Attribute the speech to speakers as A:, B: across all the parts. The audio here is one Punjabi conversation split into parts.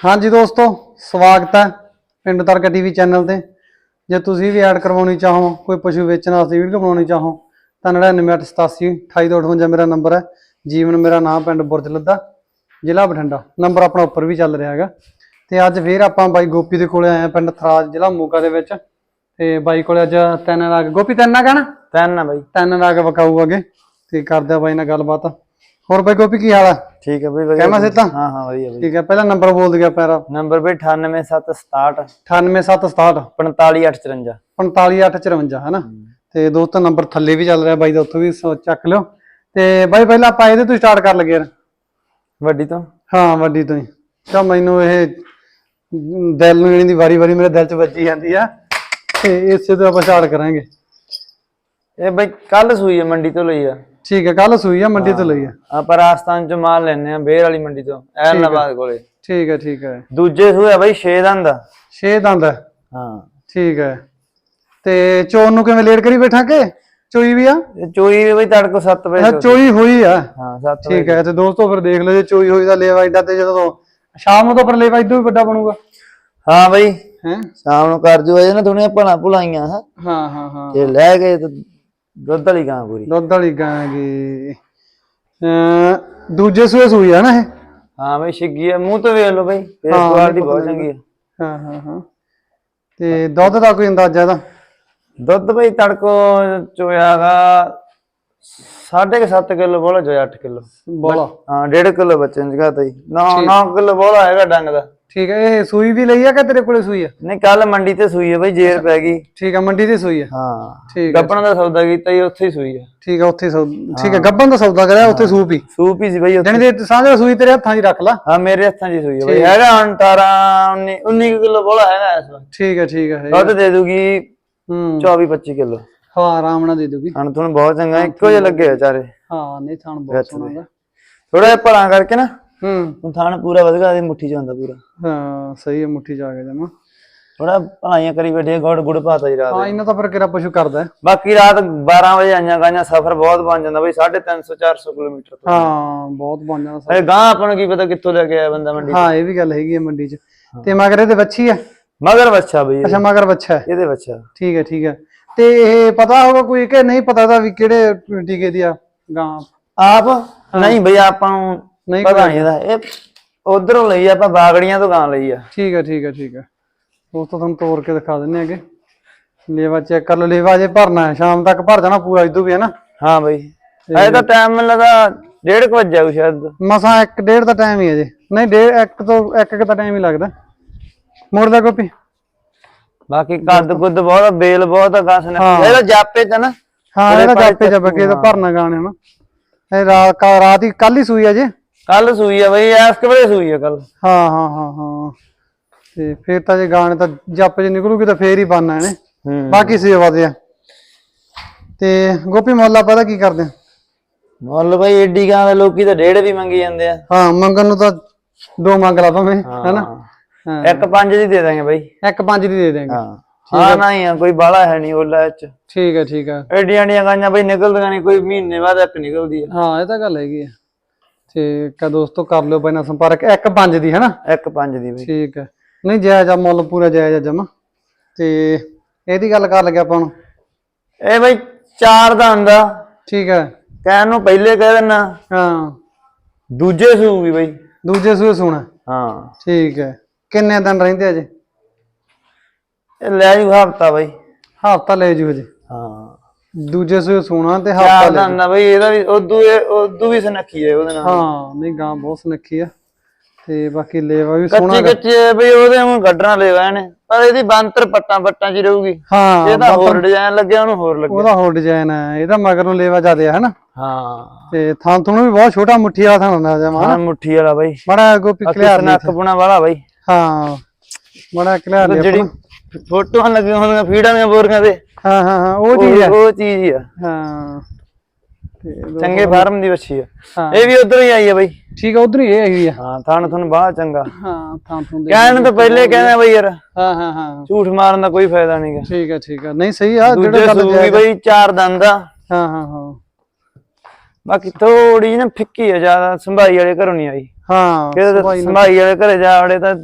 A: ਹਾਂਜੀ ਦੋਸਤੋ ਸਵਾਗਤ ਹੈ ਪਿੰਡ ਤਰਕਾ ਟੀਵੀ ਚੈਨਲ ਤੇ। ਜੇ ਤੁਸੀਂ ਵੀ ਐਡ ਕਰਵਾਉਣੀ ਚਾਹੋ ਕੋਈ ਪਸ਼ੂ ਵੇਚਣ ਵਾਸਤੇ ਵੀਡੀਓ ਬਣਾਉਣੀ ਚਾਹੋ ਤਾਂ 9987 2858 ਮੇਰਾ ਨੰਬਰ ਹੈ। ਜੀਵਨ ਮੇਰਾ ਨਾਮ ਪਿੰਡ ਬੁਰਜ ਲੱਦਾ ਜ਼ਿਲ੍ਹਾ ਬਠਿੰਡਾ। ਨੰਬਰ ਆਪਣਾ ਉੱਪਰ ਵੀ ਚੱਲ ਰਿਹਾ ਹੈਗਾ। ਤੇ ਅੱਜ ਫੇਰ ਆਪਾਂ ਬਾਈ ਗੋਪੀ ਦੇ ਕੋਲੇ ਆਏ ਆ ਪਿੰਡ ਥਰਾਜ ਜ਼ਿਲ੍ਹਾ ਮੋਗਾ ਦੇ ਵਿੱਚ। ਤੇ ਬਾਈ ਕੋਲੇ ਅੱਜ ਤਿੰਨ ਨਾਗ ਗੋਪੀ ਤਿੰਨ ਨਾ?
B: ਤਿੰਨ ਆ ਬਾਈ।
A: ਤਿੰਨ ਨਾਗ ਵਕਾਊ ਅਗੇ। ਤੇ ਕਰਦੇ ਬਾਈ ਨਾਲ ਗੱਲਬਾਤ। ਹੋਰ ਬਾਈ ਗੋਪੀ ਕੀ ਹਾਲ ਆ?
B: ਠੀਕ ਹੈ ਬਾਈ ਵਧੀਆ
A: ਕਹਿਮਾ ਸਿੱਧਾ?
B: ਹਾਂ ਹਾਂ ਵਧੀਆ ਬਾਈ।
A: ਠੀਕ ਹੈ ਪਹਿਲਾ ਨੰਬਰ ਬੋਲ ਦਿਆ ਪੈਰਾ
B: ਨੰਬਰ ਬਾਈ 98767
A: 98767
B: 45854
A: 45854 ਹੈ ਨਾ? ਤੇ ਦੋਸਤੋ ਨੰਬਰ ਥੱਲੇ ਵੀ ਚੱਲ ਰਿਹਾ ਬਾਈ ਦਾ ਉੱਥੋਂ ਵੀ ਚੱਕ ਲਿਓ। ਤੇ ਬਾਈ ਪਹਿਲਾਂ ਆਪਾਂ ਇਹਦੇ ਤੋਂ ਸਟਾਰਟ ਕਰ ਲਗੇ ਯਾਰ।
B: ਵੱਡੀ ਤੋਂ?
A: ਹਾਂ ਵੱਡੀ ਤੋਂ ਹੀ। ਤਾਂ ਮੈਨੂੰ ਇਹ ਦਿਲ ਨੂੰ ਇਹਦੀ ਵਾਰੀ ਵਾਰੀ ਮੇਰੇ ਦਿਲ 'ਚ ਵੱਜੀ ਜਾਂਦੀ ਆ। ਤੇ ਇਸੇ ਤੋਂ ਆਪਾਂ ਸਟਾਰਟ ਕਰਾਂਗੇ।
B: ਇਹ ਬਾਈ ਕੱਲ ਸੂਈ ਹੈ ਮੰਡੀ ਤੋਂ ਲਈ ਆ।
A: ਠੀਕ ਹੈ ਕੱਲ ਸੂਈ ਆ ਮੰਡੀ ਤੋਂ ਲਈ ਆ।
B: ਆਪਾਂ ਰਾਜਸਥਾਨ ਚ ਮਾਲ ਲੈਨੇ ਆ ਬੇਰ ਵਾਲੀ ਮੰਡੀ ਤੋਂ ਐਲਨਾਬਾਦ ਕੋਲੇ।
A: ਠੀਕ ਹੈ ਠੀਕ ਹੈ।
B: ਦੂਜੇ ਸੂਏ ਆ ਬਾਈ 6 ਦੰਦ। ਆ।
A: 6 ਦੰਦ। ਹੈ। ਠੀਕ ਹੈ। ਤੇ ਚੋਣ ਨੂੰ ਕਿਵੇਂ ਲੇਟ ਕਰੀ ਬੈਠਾ ਕੇ? ਚੋਈ ਵੀ ਆ?
B: ਚੋਈ ਵੀ ਬਾਈ ਤੜਕੋ 7 ਵਜੇ
A: ਚੋਈ ਹੋਈ ਆ।
B: ਹਾਂ 7 ਵਜੇ
A: ਠੀਕ ਹੈ ਤੇ। ਦੋਸਤੋ ਫਿਰ ਦੇਖ ਲਓ ਜੇ ਚੋਈ ਹੋਈ ਦਾ ਲੇਵਾ ਏਡਾ ਤੇ ਜਦੋਂ ਸ਼ਾਮ ਨੂੰ ਤਾਂ ਫਿਰ ਲੇਵਾ ਇਦੋਂ ਵੀ ਵੱਡਾ ਬਣੂਗਾ।
B: ਹਾਂ ਬਾਈ।
A: ਹੈ?
B: ਸ਼ਾਮ ਨੂੰ ਕਰ ਜੂ ਅਜੇ ਨਾ ਭਲਾ ਭੁਲਾਈਆਂ ਹਾਂ।
A: ਹਾਂ ਹਾਂ ਹਾਂ।
B: ਤੇ ਲੈ ਗਏ ਤੇ ਦੁੱਧ ਵਾਲੀ ਗਾਂ ਪੂਰੀ।
A: ਦੁੱਧ ਵਾਲੀ ਗਾਂ ਗੀ ਅਮ ਦੂਜੇ ਸੂਏ ਸੂਈ ਆ ਨਾ ਇਹ?
B: ਹਾਂ ਬਾਈ ਛਿੱਗੀ ਆ। ਮੂੰਹ ਤੋਂ ਵੇਖ ਲਓ ਬਾਈ ਫੇਸ
A: ਹਾਂ,
B: ਕੁਆਲਿਟੀ ਬਹੁਤ ਚੰਗੀ ਆ।
A: ਹਾਂ ਹਾਂ ਹਾਂ। ਤੇ ਦੁੱਧ ਦਾ ਕੋਈ ਅੰਦਾਜ਼ਾ ਇਹਦਾ?
B: ਦੁੱਧ ਬਈ ਤੜਕੋ ਚੋਇਆਗਾ 7.5 ਕਿਲੋ ਬੋਲਾ ਚੋਇਆ 8 ਕਿਲੋ।
A: ਬੋਲਾ।
B: ਹਾਂ 1.5 ਕਿਲੋ ਬੱਚੇ ਨੇ ਜਗਾ ਤੀ। 9 9 ਕਿਲੋ ਬੋਲਾ ਹੈਗਾ ਡੰਗ ਦਾ।
A: ਠੀਕ ਹੈ ਇਹ ਸੂਈ ਵੀ ਲਈ ਆ ਕਿ ਤੇਰੇ ਕੋਲੇ ਸੂਈ ਆ?
B: ਨਹੀਂ ਕੱਲ ਮੰਡੀ ਤੇ ਸੂਈ ਹੈ ਬਈ ਜੇਰ ਪੈ ਗਈ।
A: ਠੀਕ ਹੈ ਮੰਡੀ ਤੇ ਸੂਈ ਆ?
B: ਹਾਂ।
A: ਠੀਕ ਹੈ
B: ਗੱਪਣ ਦਾ ਸੌਦਾ ਕੀਤਾ ਜੀ ਉੱਥੇ ਹੀ ਸੂਈ ਹੈ
A: ਠੀਕ ਹੈ ਉੱਥੇ ਸੌ ਠੀਕ ਹੈ ਗੱਬਨ ਦਾ ਸੌਦਾ ਕਰਿਆ ਉੱਥੇ ਸੂਪ ਹੀ?
B: ਸੂਪ ਹੀ ਸੀ ਬਈ ਉੱਥੇ।
A: ਜਣੀ ਦੇ ਸਾਂਝਾ ਸੂਈ ਤੇਰੇ ਹੱਥਾਂ 'ਚ ਰੱਖ ਲਾ।
B: ਹਾਂ ਮੇਰੇ ਹੱਥਾਂ 'ਚ ਹੀ ਸੂਈ ਹੈ ਬਈ। ਹੈਗਾ ਹੁਣ 18 19 19 ਕਿਲੋ ਬੋਲਾ ਹੈਗਾ ਇਸ ਵਾਰ।
A: ਠੀਕ ਹੈ ਠੀਕ ਹੈ
B: ਦੁੱਧ ਦੇ ਦੂਗੀ
A: ਹੂੰ।
B: 24 25 ਕਿਲੋ।
A: ਹਾਂ ਆਰਾਮ ਨਾਲ ਦੇ ਦੂਗੀ।
B: ਹਣ ਤੁਹਾਨੂੰ ਬਹੁਤ ਚੰਗਾ ਇੱਕੋ ਜਿਹੇ ਲੱਗੇ ਆ ਚਾਰੇ।
A: ਹਾਂ ਨਹੀਂ ਥਾਣ ਬਹੁਤ ਸੋਹਣਾ
B: ਥੋੜਾ ਜਿਹਾ ਭਲਾ ਕਰਕੇ ਨਾ।
A: ਹੂੰ।
B: ਹੁਣ ਥਾਣ ਪੂਰਾ ਵਧਗਾ ਦੀ ਮੁੱਠੀ ਚ ਹੁੰਦਾ ਪੂਰਾ।
A: ਹਾਂ ਸਹੀ ਹੈ ਮੁੱਠੀ ਜਾ ਕੇ ਜਮਾ।
B: ਥੋੜਾ ਭਲਾਈਆਂ ਕਰੀ ਬੈਠੇ ਗੁੜ ਗੁੜ ਪਾਤਾ ਜੀ ਰਾਤ
A: ਹਾਂ ਇਹਨਾਂ ਤਾਂ ਫਿਰ ਕਿਹੜਾ ਪਸ਼ੂ ਕਰਦਾ ਹੈ।
B: ਬਾਕੀ ਰਾਤ 12 ਵਜੇ ਆਈਆਂ ਗਾਈਆਂ ਸਫ਼ਰ ਬਹੁਤ ਬਣ ਜਾਂਦਾ ਬਈ 350 400 ਕਿਲੋਮੀਟਰ ਤੋਂ।
A: ਹਾਂ ਬਹੁਤ ਬਣ ਸਾ-
B: ਅਰੇ ਗਾਂ ਆਪਾਂ ਨੂੰ ਕੀ ਪਤਾ ਕਿੱਥੋਂ ਲੈ ਕੇ ਆਇਆ ਬੰਦਾ ਮੰਡੀ
A: ਹਾਂ ਇਹ ਵੀ ਗੱਲ ਹੈਗੀ ਹੈ ਮੰਡੀ 'ਚ। ਤੇ ਮਗਰ ਇਹਦੇ ਵੱਛੀ ਹੈ?
B: ਮਗਰ ਬੱਚਾ ਬਈ
A: ਅੱਛਾ ਮਗਰ ਬੱਚਾ ਹੈ।
B: ਇਹਦੇ ਬੱਚਾ
A: ਠੀਕ ਹੈ ਠੀਕ ਹੈ। ਤੇ ਇਹ ਪਤਾ ਹੋਗਾ ਕੋਈ ਕਿ ਨਹੀਂ ਪਤਾ ਦਾ ਵੀ ਕਿਹੜੇ ਟੀਕੇ ਦੀ ਆ ਗਾਂ?
B: ਆਪ? ਨਹੀਂ ਬਈ ਆਪਾਂ ਨੂੰ
A: ਨਹੀਂ
B: ਪਤਾ ਨਹੀਂ ਇਹਦਾ ਇਹ ਉਧਰੋਂ ਲਈ ਆ, ਆਪਾਂ ਬਾਗੜੀਆਂ ਤੋਂ ਗਾਂ ਲਈ ਆ।
A: ਠੀਕ ਹੈ ਠੀਕ ਹੈ ਠੀਕ ਹੈ ਦੋਸਤੋ ਤੁਹਾਨੂੰ ਤੋੜ ਕੇ ਦਿਖਾ ਦਿੰਨੇ ਆਗੇ ਲੇਵਾ ਚੈੱਕ ਕਰ ਲਓ ਲੇਵਾ ਜੇ ਭਰਨਾ ਹੈ ਸ਼ਾਮ ਤੱਕ ਭਰ ਜਾਣਾ ਪੂਰਾ ਇਦੋਂ ਵੀ ਹੈ ਨਾ?
B: ਹਾਂ ਬਈ। ਇਹ ਤਾਂ ਟਾਈਮ ਮੈਨੂੰ ਲੱਗਾ ਡੇਢ ਕੁ ਵਜੇ ਜਾਊ ਸ਼ਾਇਦ।
A: ਮਸਾਂ ਇੱਕ ਡੇਢ ਦਾ ਟਾਈਮ ਹੀ ਹੈ ਜੀ। ਨਹੀਂ ਡੇਢ ਇੱਕ ਤੋਂ ਇੱਕ ਇੱਕ ਦਾ ਟਾਈਮ ਹੀ ਲੱਗਦਾ। ਮੋੜਦਾ ਕੋਪੀ
B: ਬਾਕੀ ਕੱਦ ਕੁੱਦ ਬਹੁਤ ਆ, ਬੇਲ ਬਹੁਤ ਆ ਗਾਂ ਸਨੇ ਇਹਦਾ ਜਾਪੇ ਚ ਨਾ।
A: ਹਾਂ ਇਹਦਾ ਜਾਪੇ ਜੱਬ ਕੇ ਇਹਦਾ ਭਰਨਾ ਗਾਣੇ ਨਾ? ਇਹ ਰਾਤ ਕਾ ਰਾਤ ਹੀ ਕੱਲ ਹੀ ਸੂਈ ਆ ਜੇ।
B: ਕੱਲ ਸੂਈ ਆ ਬਈ ਐਸ ਕਿ ਵੇਲੇ ਸੂਈ ਆ ਕੱਲ।
A: ਹਾਂ ਹਾਂ ਹਾਂ ਹਾਂ। ਤੇ ਫੇਰ ਤਾਂ ਜੇ ਗਾਣੇ ਤਾਂ ਜੱਪ ਜੇ ਨਿਕਲੂਗੀ ਤਾਂ ਫੇਰ ਹੀ ਇਹਨੇ।
B: ਹੂੰ।
A: ਬਾਕੀ ਸੇਵਾ ਦੇ ਆ। ਤੇ ਗੋਪੀ ਮੁੱਲ ਪਤਾ ਕੀ ਕਰਦੇ ਆ?
B: ਮੁੱਲ ਬਈ ਏਡੀ ਗਾਂ ਦੇ ਲੋਕੀ ਤਾਂ ਡੇਢ ਵੀ ਮੰਗੀ ਜਾਂਦੇ ਆ।
A: ਹਾਂ ਮੰਗਣ ਨੂੰ ਤਾਂ ਦੋ ਮੰਗ ਲਾ ਭਾਵੇਂ ਹੈਨਾ? ਹਾਂ।
B: ਇੱਕ ਪੰਜ ਦੀ ਦੇ ਦਾਂਗੇ ਬਈ।
A: ਇੱਕ ਪੰਜ ਦੀ ਦੇ ਦੇਂਗੇ।
B: ਹਾਂ। ਹਾਂ ਨਹੀਂ ਆ ਕੋਈ ਬਾਲਾ ਹੈ ਨਹੀਂ ਉਹਲਾ ਚ।
A: ਠੀਕ ਹੈ ਠੀਕ ਹੈ
B: ਏਡੀਆਂ ਏਡੀਆਂ ਗਾਂਆਂ ਬਈ ਨਿਕਲਦੀਆਂ ਨਹੀਂ ਕੋਈ ਮਹੀਨੇ ਬਾਅਦ ਇੱਕ ਨਿਕਲਦੀ ਆ।
A: ਹਾਂ ਇਹ ਤਾਂ ਗੱਲ ਹੈਗੀ ਆ। ਤੇ ਕਾ ਦੋਸਤੋ ਕਰ ਲਿਓ ਪਹਿਲਾਂ ਸੰਪਰਕ। ਇੱਕ ਪੰਜ ਦੀ ਹੈਨਾ?
B: ਇੱਕ ਪੰਜ ਦੀ ਬਈ।
A: ਠੀਕ ਹੈ। ਨਹੀਂ ਜਾਇਜ਼ ਆ ਮੁੱਲ ਪੂਰਾ ਜਾਇਜ਼ ਆ ਜਮਾ। ਤੇ ਇਹਦੀ ਗੱਲ ਕਰ ਲੱਗਿਆ ਆਪਾਂ
B: ਇਹ ਬਈ ਚਾਰ ਦਾ ਹੁੰਦਾ।
A: ਠੀਕ ਹੈ।
B: ਕਹਿਣ ਨੂੰ ਪਹਿਲੇ ਕਹਿ ਦਿੰਨਾ।
A: ਹਾਂ।
B: ਦੂਜੇ ਸੂ ਵੀ ਬਈ।
A: ਦੂਜੇ ਸੂਏ ਸੋਣਾ।
B: ਹਾਂ।
A: ਠੀਕ ਹੈ। ਕਿੰਨੇ ਦਿਨ ਰਹਿੰਦੇ ਅਜੇ?
B: ਇਹ ਲੈ ਜੂ ਹਫਤਾ ਬਈ।
A: ਹਫਤਾ ਲੈ ਜੂ ਅਜੇ।
B: ਹਾਂ।
A: ਦੂਜੇ ਸੂਏ ਸੋਣਾ ਤੇ ਹਫਤਾ
B: ਚਾਰ
A: ਲੈ
B: ਹੁੰਦਾ ਬਈ ਇਹਦਾ ਵੀ ਉਦੋਂ ਉਦੋਂ ਵੀ ਸੁਨੱਖੀ ਹੈ ਉਹਦੇ ਨਾਲ।
A: ਹਾਂ ਨਹੀਂ ਗਾਂ ਬਹੁਤ ਸੁਨੱਖੀ ਆ। ਤੇ ਬਾਕੀ ਲੇਵਾ ਵੀ ਸੋਹਣਾ
B: ਕੱਚੀ ਕੱਚੀ ਹੈ ਬਈ ਉਹਦੇ ਨੂੰ ਕੱਢਣਾ ਲੈਵਾ ਇਹਨੇ ਪਰ ਇਹਦੀ ਬੰਤਰ ਪੱਟਾਂ ਪੱਟਾਂ 'ਚ ਹੀ ਰਹੂਗੀ।
A: ਹਾਂ
B: ਇਹਦਾ ਹੋਰ ਡਿਜ਼ਾਈਨ ਲੱਗਿਆ ਉਹਨੂੰ ਹੋਰ ਲੱਗਿਆ।
A: ਉਹਦਾ ਹੋਰ ਡਿਜ਼ਾਈਨ ਹੈ ਇਹਦਾ ਮਗਰ ਨੂੰ ਲੇਵਾ ਜ਼ਿਆਦਾ ਹੈ ਹਨਾ?
B: ਹਾਂ।
A: ਤੇ ਥਾਂ ਤੁਹਾਨੂੰ ਵੀ ਬਹੁਤ ਛੋਟਾ ਮੁੱਠੀ ਵਾਲਾ ਥਾਂ ਹੁੰਦਾ ਜਮਾ
B: ਹਾਂ ਮੁੱਠੀ ਵਾਲਾ ਬਾਈ।
A: ਬੜਾ ਗੋਪੀ
B: ਬਾਕੀ
A: ਕਲਿਆਰ
B: ਸਨੱਖ ਪੁਣਾ ਵਾਲਾ ਬਾਈ।
A: ਹਾਂ
B: ਤੇ
A: ਨਹੀਂ
B: ਜਿਹੜੀ ਫੋਟੋਆਂ ਲੱਗੀਆਂ ਹੁੰਦੀਆਂ ਫੀਡਾਂ ਦੀਆਂ ਬੋਰੀਆਂ ਤੇ।
A: ਹਾਂ ਹਾਂ ਹਾਂ ਉਹ ਚੀਜ਼ ਹੈ।
B: ਉਹ ਉਹ ਚੀਜ਼ ਹੀ ਆ।
A: ਹਾਂ। ਤੇ ਦੋ-
B: ਚੰਗੇ ਫਾਰਮ ਦੀ ਵੱਛੀ ਆ। ਇਹ ਵੀ ਉਧਰ ਹੀ ਆਈ ਆ ਬਾਈ।
A: ਠੀਕ ਆ ਉਧਰ ਹੀ ਇਹ ਹੈਗੀ ਆ।
B: ਹਾਂ ਥਣ ਤੁਹਾਨੂੰ ਬਾਹਲਾ ਚੰਗਾ।
A: ਹਾਂ ਥਾਂ ਤੁਹਾਨੂੰ ਦੇ
B: ਕਹਿਣ ਤਾਂ ਪਹਿਲੇ ਕਹਿੰਦਾ ਬਈ ਯਾਰ।
A: ਹਾਂ ਹਾਂ ਹਾਂ।
B: ਝੂਠ ਮਾਰਨ ਦਾ ਕੋਈ ਫਾਇਦਾ ਨਹੀਂਗਾ
A: ਠੀਕ ਹੈ ਠੀਕ ਹੈ ਨਹੀਂ ਸਹੀ ਆ ਜਿਹੜੇ ਗੱਲ ਆ।
B: ਬਈ ਚਾਰ ਦੰਦ ਆ।
A: ਹਾਂ ਹਾਂ ਹਾਂ।
B: ਬਾਕੀ ਥੋੜੀ ਜਿਹੀ ਨਾ ਫਿੱਕੀ ਆ ਜ਼ਿਆਦਾ ਸੰਭਾਈ ਵਾਲੇ ਘਰੋਂ ਨਹੀਂ ਆਈ।
A: ਹਾਂ
B: ਕਿਤੇ ਸੰਭਾਈ ਵਾਲੇ ਘਰੇ ਜਾ ਵੜੇ ਤਾਂ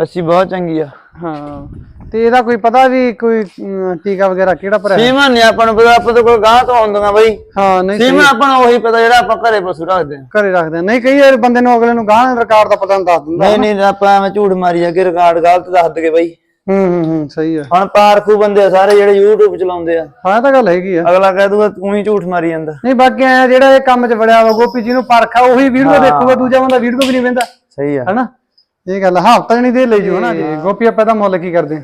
B: ਬੱਚੀ ਬਹੁਤ ਚੰਗੀ ਆ।
A: ਹਾਂ ਤੇ ਇਹਦਾ ਕੋਈ ਪਤਾ ਵੀ ਕੋਈ ਅਮ, ਟੀਕਾ ਵਗੈਰਾ ਕਿਹੜਾ ਭਰਿਆ
B: ਸੀਮਾ ਨਹੀਂ ਆਪਾਂ ਨੂੰ ਪਤਾ ਆਪਾਂ ਤਾਂ ਕੋਈ ਗਾਂ ਤੋਂ ਆਉਂਦੀਆਂ ਬਈ।
A: ਹਾਂ ਨਹੀਂ
B: ਸੀਮਾ ਆਪਾਂ ਨੂੰ ਉਹੀ ਪਤਾ ਜਿਹੜਾ ਆਪਾਂ ਘਰੇ ਪਸ਼ੂ ਰੱਖਦੇ ਆ
A: ਘਰੇ ਰੱਖਦੇ ਆ। ਨਹੀਂ ਕਈ ਵਾਰ ਬੰਦੇ ਨੂੰ ਅਗਲੇ ਨੂੰ ਗਾਂ ਰਿਕਾਰਡ ਦਾ ਪਤਾ ਨਹੀਂ ਦੱਸ ਦਿੰਦਾ
B: ਨਹੀਂ ਨਹੀਂ ਆਪਾਂ ਐਵੇਂ ਝੂਠ ਮਾਰੀ ਜਾ ਕੇ ਰਿਕਾਰਡ ਗਲਤ ਦੱਸ ਦਗੇ ਬਈ।
A: ਹੂੰ ਹੂੰ ਹੂੰ ਸਹੀ ਆ।
B: ਹੁਣ ਪਾਰਖੂ ਬੰਦੇ ਆ ਸਾਰੇ ਜਿਹੜੇ YouTube ਚਲਾਉਂਦੇ ਆ।
A: ਹਾਂ ਇਹ ਤਾਂ ਗੱਲ ਹੈਗੀ ਆ।
B: ਅਗਲਾ ਕਹਿ ਦੂਗਾ ਤੂੰ ਹੀ ਝੂਠ ਮਾਰੀ ਜਾਂਦਾ।
A: ਨਹੀਂ ਬਾਕੀ ਐ ਜਿਹੜਾ ਇਹ ਕੰਮ 'ਚ ਵੜਿਆ ਵਾ ਗੋਪੀ ਜੀ ਨੂੰ ਪਰਖਾ ਉਹੀ ਵੀਡੀਓ ਦੇਖੂਗਾ ਦੂਜਾ ਬੰਦਾ ਵੀਡੀਓ ਵੀ ਨਹੀਂ ਵੇਂਦਾ
B: ਸਹੀ ਆ।
A: ਹਨਾ? ਇਹ ਗੱਲ ਹਫਤਾ ਨਹੀਂ ਦੇ ਲੈ ਜੂ ਹਨਾ ਜੀ ਗੋਪੀ ਆਪਾਂ ਦਾ ਮੁੱਲ ਕੀ ਕਰਦੇ?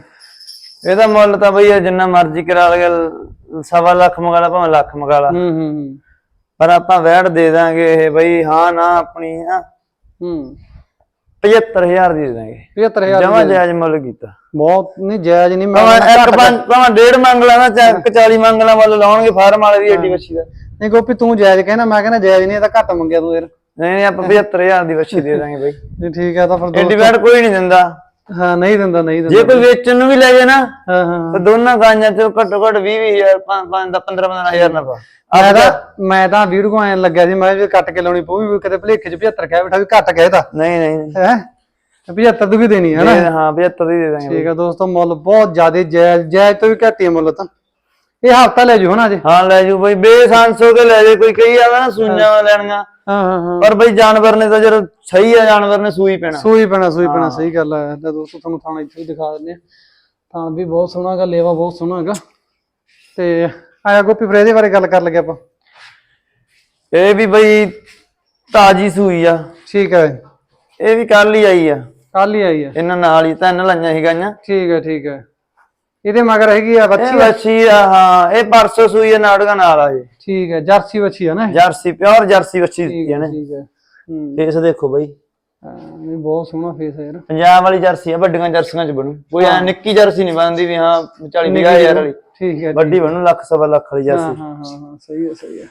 B: ਇਹਦਾ ਮੁੱਲ ਤਾਂ ਬਈ ਜਿੰਨਾ ਮਰਜ਼ੀ ਕਰਾ ਲਗੇ ਸਵਾ ਲੱਖ ਮੰਗਾ ਲਾ ਭਾਵੇਂ ਲੱਖ ਮੰਗਾ ਲਾ।
A: ਹੂੰ ਹੂੰ ਹੂੰ।
B: ਪਰ ਆਪਾਂ ਵੈੜ ਦੇ ਦਾਂਗੇ ਇਹ ਬਈ ਹਾਂ ਨਾ ਆਪਣੀ ਨਾ
A: ਹੂੰ।
B: 75000 ਦੀ ਦੇ ਦਾਂਗੇ।
A: 75000
B: ਜਮਾ ਜਾਇਜ਼ ਮੁੱਲ ਕੀਤਾ।
A: ਬਹੁਤ ਨਹੀਂ ਜਾਇਜ਼ ਨਹੀਂ ਮੈਂ
B: ਇੱਕ ਪੰਜ ਭਾਵੇਂ ਡੇਢ ਮੰਗ ਲਾ ਨਾ ਚਾਹੇ ਇੱਕ 40 ਮੰਗ ਲਾ ਮੁੱਲ ਲਾਉਣਗੇ ਫਾਰਮ ਵਾਲੇ ਦੀ ਏਡੀ ਵੱਛੀ ਦਾ।
A: ਨਹੀਂ ਗੋਪੀ ਤੂੰ ਜਾਇਜ਼ ਕਹਿਣਾ ਮੈਂ ਕਹਿੰਦਾ ਜਾਇਜ਼ ਨਹੀਂ ਇਹ ਤਾਂ ਘੱਟ ਮੰਗਿਆ ਤੂੰ ਯਾਰ।
B: ਨਹੀਂ ਨਹੀਂ ਆਪਾਂ 75000 ਦੀ ਵੱਛੀ ਦੇ ਦਾਂਗੇ ਬਈ।
A: ਨਹੀਂ ਠੀਕ ਹੈ ਤਾਂ ਫਿਰ ਦੋ-
B: ਏਡੀ ਵੈੜ ਕੋਈ ਨਹੀਂ ਦਿੰਦਾ।
A: ਹਾਂ ਨਹੀਂ ਦਿੰਦਾ ਨਹੀਂ ਦਿੰਦਾ।
B: ਜੇ ਕੋਈ ਵੇਚਣ ਨੂੰ ਵੀ ਲੈ ਜੇ ਨਾ
A: ਹਾਂ ਹਾਂ
B: ਤਾਂ ਦੋਨਾਂ ਗਾਂਆਂ ਚ ਘੱਟੋ ਘੱਟ 20 20000 5 ਦਾ 15 15000 ਨਾ ਪਾ।
A: ਮੈਂ ਤਾਂ ਮੈਂ ਤਾਂ ਵੀਡੀਓ ਐਂ ਲੱਗਿਆ ਸੀ ਮੈਂ ਵੀ ਕੱਟ ਕੇ ਲਾਉਣੀ ਪਊ ਵੀ ਕਦੇ ਭਲੇਖੇ ਚ 75 ਕਹਿ ਬੈਠਾ ਵੀ ਘੱਟ ਕਹਿਤਾ
B: ਨਹੀਂ ਨਹੀਂ ਨਹੀਂ।
A: ਹੈ? 75 ਤੂੰ ਵੀ ਦੇਣੀ ਹੈ ਨਾ?
B: ਇਹ ਹਾਂ 75 ਦੀ ਦੇ ਦਾਂਗੇ
A: ਠੀਕ ਆ ਦੋਸਤੋ ਮੁੱਲ ਬਹੁਤ ਜ਼ਿਆਦਾ ਜਾਇਜ਼ ਜਾਇਜ਼ ਤੋਂ ਵੀ ਘੱਟ ਹੀ ਆ ਮੁੱਲ ਤਾਂ। ਇਹ ਹਫਤਾ ਲੈ ਜੂ ਹਨਾ ਜੀ
B: ਹਾਂ ਲੈ ਜੂ ਬਈ ਬੇਸਾਂਸ ਕੇ ਲੈ ਜੇ ਕੋਈ ਕਹੀ ਆਵਾ ਨਾ ਸੂਈਆਂ ਲੈਣੀਆਂ।
A: ਹਾਂ ਹਾਂ
B: ਪਰ ਬਈ ਜਾਨਵਰ ਨੇ ਤਾਂ ਜਦ ਸਹੀ ਆ ਜਾਨਵਰ ਨੇ ਸੂਈ ਪੈਣਾ।
A: ਸੂਈ ਪੈਣਾ ਸੂਈ ਪੈਣਾ ਸਹੀ ਗੱਲ ਹੈ ਤਾਂ ਦੋਸਤੋ ਤੁਹਾਨੂੰ ਥਾਣਾ ਇੱਥੇ ਵੀ ਦਿਖਾ ਦਿੰਦੇ ਆ। ਥਾਣ ਵੀ ਬਹੁਤ ਸੋਹਣਾ ਹੈਗਾ ਲੇਵਾ ਬਹੁਤ ਸੋਹਣਾ ਹੈਗਾ। ਤੇ ਆਇਆ ਗੋਪੀ ਫਰੇ ਦੇ ਬਾਰੇ ਗੱਲ ਕਰ ਲਗੇ ਆਪਾਂ।
B: ਇਹ ਵੀ ਬਈ ਤਾਜੀ ਸੂਈ ਆ।
A: ਠੀਕ ਹੈ
B: ਇਹ ਵੀ ਕੱਲ ਹੀ ਆਈ ਆ।
A: ਕੱਲ ਹੀ ਆਈ ਹੈ
B: ਇਹਨਾਂ ਨਾਲ ਹੀ ਤਿੰਨ ਲਾਈਆਂ ਸੀ ਗਾਈਆਂ
A: ਠੀਕ ਹੈ ਠੀਕ ਹੈ ਇਹਦੇ ਮਗਰ ਹੈਗੀ ਆ
B: ਇਹ
A: ਬੱਚੀ
B: ਵੱਛੀ ਆ ਹਾਂ ਇਹ ਪਰਸੋਂ ਸੂਈ ਆ ਨਾੜਗਾ ਨਾਲ ਆ ਜੀ।
A: ਠੀਕ ਹੈ ਜਰਸੀ ਬੱਚੀ ਆ ਨਾ ਇਹ?
B: ਜਰਸੀ ਪਿਓਰ ਜਰਸੀ ਵੱਛੀ ਦਿੱਤੀ
A: ਹੈ
B: ਇਹਨੇ
A: ਠੀਕ ਹੈ ਹੂੰ।
B: ਫੇਸ ਦੇਖੋ ਬਈ।
A: ਹਾਂ, ਨਹੀਂ ਬਹੁਤ ਸੋਹਣਾ ਫੇਸ ਹੈ ਯਾਰ।
B: ਪੰਜਾਬ ਵਾਲੀ ਜਰਸੀ ਆ ਵੱਡੀਆਂ ਜਰਸੀਆਂ ਚ ਬਣੂ। ਕੋਈ ਐ ਨਿੱਕੀ ਜਰਸੀ ਨਹੀਂ ਬਣਦੀ ਵੀ ਹਾਂ 40 ਹਜ਼ਾਰ ਵਾਲੀ।
A: ਠੀਕ ਹੈ
B: ਵੱਡੀ ਬਣੂ ਲੱਖ ਸਵਾ ਲੱਖ ਵਾਲੀ
A: ਹਾਂ
B: ਜਰਸੀ।
A: ਹਾਂ ਹਾਂ ਹਾਂ ਸਹੀ ਹੈ ਸਹੀ ਹੈ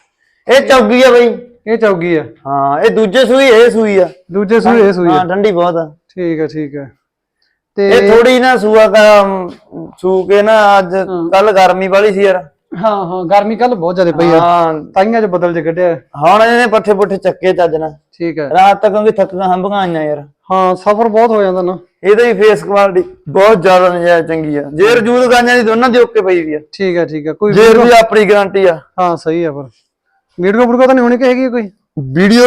B: ਇਹ ਚੌਗੀ ਆ ਬਈ।
A: ਇਹ ਚੌਗੀ ਆ।
B: ਹਾਂ ਇਹ ਦੂਜੇ ਸੂਈ ਇਹ ਸੂਈ ਆ।
A: ਦੂਜੇ ਸੂਈ ਇਹ ਸੂਈ ਆ।
B: ਹਾਂ ਠੰਡੀ ਬਹੁਤ ਆ।
A: ਠੀਕ ਹੈ ਠੀਕ ਹੈ ਤੇ
B: ਇਹ ਥੋੜੀ ਨਾ ਸੂਆ ਦਾ ਸੂ ਕੇ ਨਾ ਅੱਜ ਕੱਲ ਗਰਮੀ ਵਾਲੀ ਸੀ ਯਾਰ।
A: ਹਾਂ ਹਾਂ ਗਰਮੀ ਕੱਲ ਬਹੁਤ ਜ਼ਿਆਦਾ ਪਈ ਆ।
B: ਹਾਂ।
A: ਤਾਈਆਂ ਚ ਬਦਲ ਚ ਕੱਢਿਆ।
B: ਹੁਣ ਇਹਨੇ ਪੱਠੇ ਪੁੱਠੇ ਚੱਕੇ ਚੱਜ
A: ਠੀਕ ਹੈ।
B: ਰਾਤ ਤੱਕ ਕਿਉਂਕਿ ਥੱਕਾਂ ਹੰਬੀਆਂ ਆਈਆਂ ਯਾਰ।
A: ਹਾਂ ਸਫਰ ਬਹੁਤ ਹੋ ਜਾਂਦਾ ਨਾ।
B: ਇਹਦਾ ਹੀ ਫੇਸ ਕੁਆਲਿਟੀ ਬਹੁਤ ਜ਼ਿਆਦਾ ਨਜਾਇਜ਼ ਚੰਗੀ ਆ। ਜੇ ਰਜੂਦ ਗਾਈਆਂ ਦੀ ਦੋਨਾਂ ਦੀ ਓਕੇ ਪਈ ਵੀ ਆ।
A: ਠੀਕ ਹੈ ਠੀਕ ਹੈ। ਕੋਈ
B: ਜੇਰ ਵੀ ਆਪਣੀ ਗਾਰੰਟੀ ਆ।
A: ਹਾਂ ਸਹੀ ਆ ਪਰ। ਵੀਡੀਓ ਵੀਡੀਓ ਤਾਂ ਨਹੀਂ ਹੋਣੀ ਕਿ ਹੈਗੀ ਕੋਈ?
B: ਵੀਡੀਓ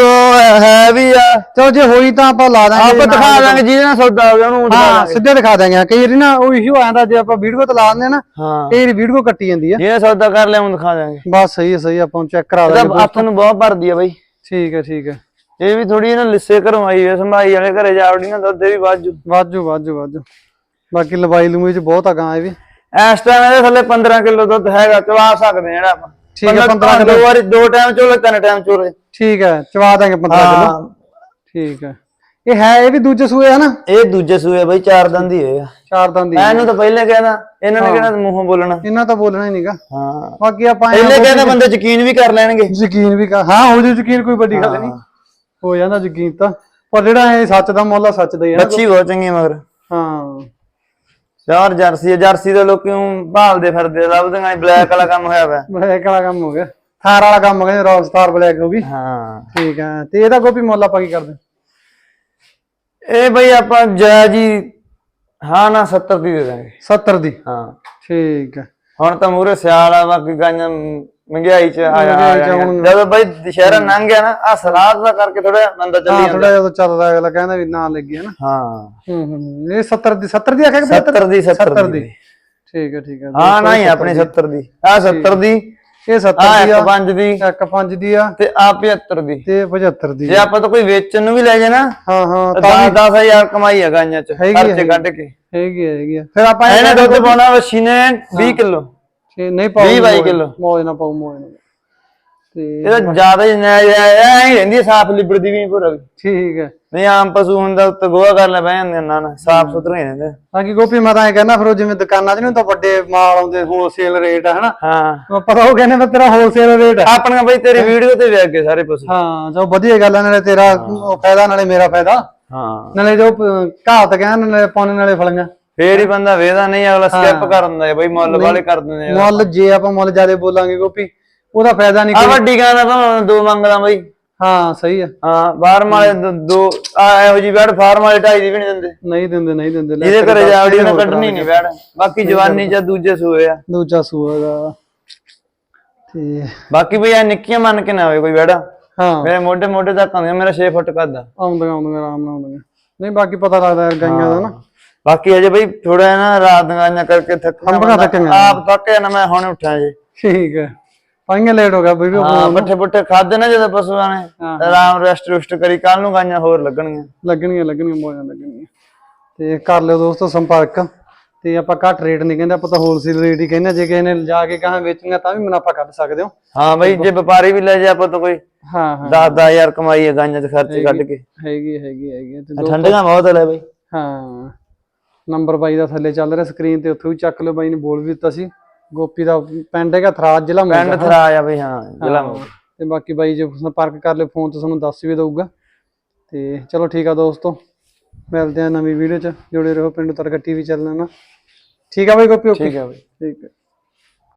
B: ਹੈ ਵੀ ਆ।
A: ਚਲੋ ਜੇ ਹੋਈ ਤਾਂ ਆਪਾਂ ਲਾ ਦਾਂਗੇ
B: ਆਪਾਂ ਦਿਖਾ ਦਾਂਗੇ ਜਿਹਦੇ ਨਾਲ ਸੌਦਾ ਹੋ ਗਿਆ ਉਹਨੂੰ ਦਿਖਾ
A: ਹਾਂ
B: ਦਾਂਗੇ।
A: ਸਿੱਧੇ ਦਿਖਾ ਦਾਂਗੇ। ਕਈ ਵਾਰੀ ਨਾ ਉਹ ਇਸ਼ੂ ਆ ਜਾਂਦਾ ਜੇ ਆਪਾਂ ਵੀਡੀਓ ਤੇ ਲਾ ਦਿੰਦੇ ਆ ਨਾ
B: ਹਾਂ।
A: ਕਈ ਵਾਰੀ ਵੀਡੀਓ ਕੱਟੀ ਜਾਂਦੀ ਆ।
B: ਜਿਹਨੇ ਸੌਦਾ ਕਰ ਲਿਆ ਉਹਨੂੰ ਦਿਖਾ ਦਾਂਗੇ।
A: ਬਸ ਸਹੀ ਹੈ ਸਹੀ ਆਪਾਂ ਚੈੱਕ ਕਰਾ ਦਾਂਗੇ
B: ਇਹਦਾ ਹੱਥ ਨੂੰ ਬਹੁਤ ਭਰਦੀ ਆ ਬਾਈ।
A: ਠੀਕ ਹੈ ਠੀਕ ਹੈ
B: ਇਹ ਵੀ ਥੋੜੀ ਨਾ ਲਿੱਸੇ ਹੋਈ ਆ ਸੰਭਾਈ ਵਾਲੇ ਘਰੇ ਜਾ ਵੜੀ ਨਾ ਦੁੱਧ ਇਹ ਵੀ ਵਾਜੂ।
A: ਵਾਜੂ ਵਾਜੂ ਵਾਜੂ। ਬਾਕੀ ਲਵਾਈ ਲੂਈ ਚ ਬਹੁਤ ਆ ਗਾਂ ਇਹ ਵੀ।
B: ਇਸ ਟਾਈਮ ਇਹਦੇ ਥੱਲੇ 15 ਕਿਲੋ ਦੁੱਧ ਹੈਗਾ ਚਵਾ ਸਕਦੇ ਆ ਜਿਹੜਾ ਆਪਾਂ।
A: ਠੀਕ ਹੈ, 15
B: ਦੋ ਵਾਰੀ ਦੋ ਟਾਈਮ ਚੋਲੇ ਤਿੰਨ ਟਾਈਮ ਚੋਲੇ।
A: ਠੀਕ ਹੈ ਚਵਾ ਦਾਂਗੇ 15 ਕਿਲੋ।
B: ਹਾਂ
A: ਠੀਕ ਹੈ। ਇਹ ਹੈ ਇਹ ਵੀ ਦੂਜੇ ਸੂਏ ਹੈ ਨਾ?
B: ਇਹ ਦੂਜੇ ਸੂਏ ਬਾਈ ਚਾਰ ਦੰਦ ਹੀ ਹੋਏ ਆ।
A: ਚਾਰ ਦੰਦ ਦੀ
B: ਮੈਂ ਇਹਨੂੰ ਤਾਂ ਪਹਿਲੇ ਕਹਿੰਦਾ ਇਹਨਾਂ ਨੇ ਕਿਹੜਾ ਮੂੰਹੋਂ ਬੋਲਣਾ?
A: ਇਹਨਾਂ ਤਾਂ ਬੋਲਣਾ ਹੀ ਨਹੀਂਗਾ।
B: ਹਾਂ।
A: ਬਾਕੀ ਆਪਾਂ ਐਂ
B: ਪਹਿਲੇ ਕਹਿੰਦਾ ਬੰਦੇ ਯਕੀਨ ਵੀ ਕਰ ਲੈਣਗੇ।
A: ਯਕੀਨ ਵੀ ਕਰ ਹਾਂ ਹੋ ਜੂ ਯਕੀਨ ਕੋਈ ਵੱਡੀ ਗੱਲ ਨਹੀਂ। ਹੋ ਜਾਂਦਾ ਯਕੀਨ ਤਾਂ। ਪਰ ਜਿਹੜਾ ਇਹ ਸੱਚ ਦਾ ਮੁੱਲ ਆ ਸੱਚ ਦਾ ਹੀ ਹੈ
B: ਬੱਚੀ ਬਹੁਤ ਚੰਗੀ ਮਗਰ।
A: ਹਾਂ।
B: ਯਾਰ ਜਰਸੀ ਆ, ਜਰਸੀ ਦੇ ਲੋਕੀ ਊਂ ਭਾਲਦੇ ਫਿਰਦੇ ਲੱਭਦੀਆਂ ਬਲੈਕ ਵਾਲਾ ਕੰਮ ਹੋਇਆ ਵਾ
A: ਬਲੈਕ ਵਾਲਾ ਕੰਮ ਹੋ ਗਿਆ। ਥਾਰ ਵਾਲਾ ਕੰਮ ਹੋ ਗਿਆ ਸਟਾਰ ਬਲੈਕ ਹੋ ਗਈ
B: ਹਾਂ।
A: ਠੀਕ ਹੈ ਤੇ ਇਹਦਾ ਗੋਪੀ ਮੁੱਲ ਆਪਾਂ ਕੀ ਕਰਦੇ?
B: ਇਹ ਬਈ ਆਪਾਂ ਜੈ ਜੀ ਹਾਂ ਨਾ 70 ਦੀ ਦੇ ਦਾਂਗੇ।
A: 70 ਦੀ?
B: ਹਾਂ।
A: ਠੀਕ ਹੈ
B: ਹੁਣ ਤਾਂ ਮੂਰੇ ਸਿਆਲ ਆ ਬਾਕੀ ਗਾਈਆਂ ਮਹਿੰਗਾਈ ਚ ਆ ਆ
A: ਮਹਿੰਗਾਈ ਚ। ਹੁਣ-
B: ਜਦੋਂ ਬਈ ਦੁਸ਼ਹਿਰਾ ਲੰਘ ਗਿਆ ਨਾ ਆ ਸਲਾਦ ਦਾ ਕਰਕੇ ਥੋੜਾ ਬੰਦਾ ਚੱਲੀ
A: ਹਾਂ
B: ਜਾਂਦਾ।
A: ਥੋੜਾ ਜਿਹਾ ਚੱਲਦਾ ਅਗਲਾ ਕਹਿੰਦਾ ਵੀ ਨਾ ਲੱਗੀ ਹੈ ਨਾ।
B: ਹਾਂ।
A: ਹੂੰ ਹੂੰ ਇਹ 70 ਦੀ 70 ਦੀ ਆਖਿਆ ਕਿ
B: 70 ਦੀ 70
A: 70
B: ਦੀ।
A: ਠੀਕ ਹੈ ਠੀਕ ਹੈ।
B: ਹਾਂ ਨਹੀਂ ਆਪਣੀ 70 ਦੀ। ਆ 70 ਦੀ।
A: ਇਹ 70
B: ਆ
A: ਦੀ ਆ।
B: 5 ਦੀ।
A: ਇੱਕ 5 ਦੀ ਆ।
B: ਤੇ ਆ 75 ਦੀ।
A: ਤੇ 75 ਦੀ
B: ਜੇ ਆਪਾਂ ਤਾਂ ਕੋਈ ਵੇਚਣ ਨੂੰ ਵੀ ਲੈ ਜੇ ਨਾ
A: ਹਾਂ ਹਾਂ
B: ਤਾਂ 10 10000 ਕਮਾਈ ਆ ਗਾਈਆਂ ਚ
A: ਹੈਗੀ
B: ਖਰਚੇ
A: ਹੈਗੀ।
B: ਕੱਢ ਕੇ।
A: ਹੈਗੀ ਆ, ਹੈਗੀ ਆ। ਫਿਰ ਆਪਾਂ
B: ਇਹਨੇ ਦੁੱਧ ਪਾਉਣਾ ਵਸ਼ੀ ਨੇ 20 ਕਿਲੋ।
A: ਨਹੀਂ ਪਾਉ
B: 20 22 ਕਿਲੋ।
A: ਮੋਜ ਨਾ ਪਾਉ ਮੋਜ ਨਾ। ਤੇ
B: ਇਹਦਾ ਜ਼ਿਆਦਾ ਹੀ ਨਾ ਐ ਹੀ ਰਹਿੰਦੀ ਆ, ਸਾਫ਼ ਲਿਬੜਦੀ ਵੀ ਨੀ ਪੂਰਾ ਵੀ।
A: ਠੀਕ ਹੈ।
B: ਨਹੀਂ ਆਮ ਪਸ਼ੂ ਹੁੰਦਾ ਉੱਤੇ ਗੋਹਾ ਕਰ ਲੈ ਬਹਿ ਜਾਂਦੇ ਨਾ ਨਾ ਸਾਫ਼ ਸੁਥਰੇ ਰਹਿੰਦੇ।
A: ਬਾਕੀ ਗੋਪੀ ਮੈਂ ਤਾਂ ਇਹ ਕਹਿੰਦਾ ਫਿਰ ਉਹ ਜਿਵੇਂ ਦੁਕਾਨਾਂ 'ਚ ਨਹੀਂ ਤਾਂ ਵੱਡੇ ਮਾਲ ਆਉਂਦੇ ਹੋਲਸੇਲ ਰੇਟ ਆ ਹਨਾ?
B: ਹਾਂ।
A: ਉਹ ਪਤਾ ਉਹ ਕਹਿੰਦੇ ਮੈਂ ਤੇਰਾ ਹੋਲਸੇਲ ਰੇਟ ਆ।
B: ਆਪਣੀਆਂ ਬਈ ਤੇਰੀ ਵੀਡੀਓ ਤੇ ਵੇਖ ਕੇ ਸਾਰੇ ਪਸ਼ੂ।
A: ਹਾਂ ਜੋ ਵਧੀਆ ਗੱਲ ਆ ਨਾਲੇ ਤੇਰਾ ਫਾਇਦਾ ਨਾਲੇ ਮੇਰਾ ਫਾਇਦਾ।
B: ਹਾਂ।
A: ਨਾਲੇ ਜੋ ਘਾਤ ਕਹਿਣ ਨਾਲੇ ਪਾਉਣ ਨਾਲੇ ਫਲੀਆਂ।
B: ਫੇਰ ਹੀ ਬੰਦਾ ਵੇਦਾ ਨਹੀਂ ਅਗਲਾ ਸਕਿਪ ਕਰ ਦਿੰਦਾ ਹੈ ਬਈ ਮੁੱਲ ਵਾਲੇ ਕਰ ਦਿੰਦੇ ਆ।
A: ਮੁੱਲ ਜੇ ਆਪਾਂ ਮੁੱਲ ਜ਼ਿਆਦਾ ਬੋਲਾਂਗੇ ਗੋਪੀ ਉਹਦਾ ਫਾਇਦਾ ਨਹੀਂ
B: ਆ ਵੱਡੀ ਗਾਂ ਦਾ ਭਾਵੇਂ ਦੋ ਮੰਗਦਾ ਬਈ।
A: ਹਾਂ ਸਹੀ ਆ।
B: ਹਾਂ ਫਾਰਮ ਵਾਲੇ ਦੋ- ਦੋ ਆ ਇਹੋ ਜੀ ਬੈੜ ਫਾਰਮ ਵਾਲੇ ਢਾਈ ਦੀ ਵੀ ਨਹੀਂ ਦਿੰਦੇ।
A: ਨਹੀਂ ਦਿੰਦੇ ਨਹੀਂ ਦਿੰਦੇ ਕੇ
B: ਘਰੇ ਜਾਵੜੀ ਉਹਨੇ ਕੱਢਣੀ ਨਹੀਂ ਬੈੜ ਬਾਕੀ ਜਵਾਨੀ ਜਾਂ ਦੂਜੇ ਸੂਏ ਆ।
A: ਦੂਜਾ ਸੂਆ ਦਾ। ਤੇ
B: ਬਾਕੀ ਬਈ ਆ ਨਿੱਕੀਆਂ ਮੰਨ ਕੇ ਨਾ ਹੋਵੇ ਕੋਈ ਬੈੜਾ
A: ਹਾਂ।
B: ਮੇਰੇ ਮੋਢੇ ਮੋਢੇ ਤੱਕ ਆਉਂਦੀਆਂ ਮੇਰਾ 6 ਫੁੱਟ ਕੱਦ ਆ।
A: ਆਉਂਦੀਆਂ ਆਉਂਦੀਆਂ ਆਰਾਮ ਨਾਲ ਆਉਂਦੀਆਂ। ਨਹੀਂ ਬਾਕੀ ਪਤਾ ਲੱਗਦਾ ਗਾਈਆਂ ਦਾ ਨਾ।
B: ਬਾਕੀ ਅਜੇ ਬਈ ਥੋੜਾ ਨਾ ਰਾਤ ਦੀਆਂ ਕਰਕੇ ਥੱਕਣਾ
A: ਹੰਭਣਾ
B: ਬੰਦਾ।
A: ਥੱਕੀਆਂ।
B: ਆਪ ਜਾਣਾ ਮੈਂ ਹੁਣ ਉੱਠਿਆ ਜੀ।
A: ਠੀਕ ਹੈ। ਪਾਈਆਂ ਲੇਟ ਹੋ ਗਿਆ ਵੀਡੀਓ
B: ਹਾਂ ਪੱਠੇ ਪੁੱਠੇ ਖਾਦੇ ਨਾ ਜਦੋਂ ਪਸ਼ੂਆਂ ਨੇ।
A: ਹਾਂ।
B: ਆਰਾਮ ਰੈਸਟ ਰੁਸਟ ਕਰੀ ਕੱਲ ਨੂੰ ਗਾਈਆਂ ਹੋਰ ਲੱਗਣਗੀਆਂ।
A: ਲੱਗਣੀਆਂ ਲੱਗਣੀਆਂ ਮੋਜਾਂ ਲੱਗਣੀਆਂ ਤੇ ਕਰ ਲਿਓ ਦੋਸਤੋ ਸੰਪਰਕ। ਤੇ ਆਪਾਂ ਘੱਟ ਰੇਟ ਨਹੀਂ ਕਹਿੰਦੇ ਆਪਾਂ ਤਾਂ ਹੋਲਸੇਲ ਰੇਟ ਹੀ ਕਹਿੰਦੇ ਹਾਂ। ਜੇ ਕਿਸੇ ਨੇ ਜਾ ਕੇ ਕਹਾਂ ਵੇਚਣੀਆਂ ਤਾਂ ਵੀ ਮੁਨਾਫਾ ਕੱਢ ਸਕਦੇ ਹੋ।
B: ਹਾਂ ਬਈ ਜੇ ਵਪਾਰੀ ਵੀ ਲੈ ਜਾ ਆਪਾਂ ਤਾਂ ਕੋਈ
A: ਹਾਂ ਹਾਂ।
B: 10 10000 ਕਮਾਈ ਹੈ ਗਾਈਆਂ ਦੇ ਖਰਚੇ ਕੱਢ ਕੇ।
A: ਹੈਗੀ ਹੈਗੀ ਹੈਗੀ। ਤੇ ਦੋ-
B: ਠੰਡੀਆਂ ਬਹੁਤ ਲੈ ਬਈ।
A: ਹਾਂ। ਨੰਬਰ ਬਾਈ ਦਾ ਥੱਲੇ ਚੱਲ ਰਿਹਾ ਸਕਰੀਨ ਤੇ ਉੱਥੇ ਵੀ ਚੱਕ ਲਿਓ ਬਾਈ ਨੇ ਬੋਲ ਵੀ ਦਿੱਤਾ ਸੀ। ਗੋਪੀ ਦਾ ਪਿੰਡ ਹੈਗਾ ਥਰਾਜ ਜ਼ਿਲ੍ਹਾ
B: ਪਿੰਡ
A: ਮੋਗਾ
B: ਥਰਾ ਆ ਬਈ ਹਾਂ ਜ਼ਿਲ੍ਹਾ ਮੋਗਾ।
A: ਤੇ ਬਾਕੀ ਬਾਈ ਜੇ ਸੰਪਰਕ ਕਰ ਲਿਓ ਫੋਨ ਤੇ ਤੁਹਾਨੂੰ ਦੱਸ ਵੀ ਦਊਗਾ। ਤੇ ਚਲੋ ਠੀਕ ਆ ਦੋਸਤੋ ਮਿਲਦੇ ਆ ਨਵੀਂ ਵੀਡੀਓ ਚ। ਜੁੜੇ ਰਹੋ ਪਿੰਡ ਤਰਕਾ ਟੀਵੀ ਚੈਨਲ ਨਾਲ। ਠੀਕ ਆ ਬਾਈ ਗੋਪੀ ਓਕੇ
B: ਠੀਕ ਹੈ ਬਈ।
A: ਠੀਕ ਹੈ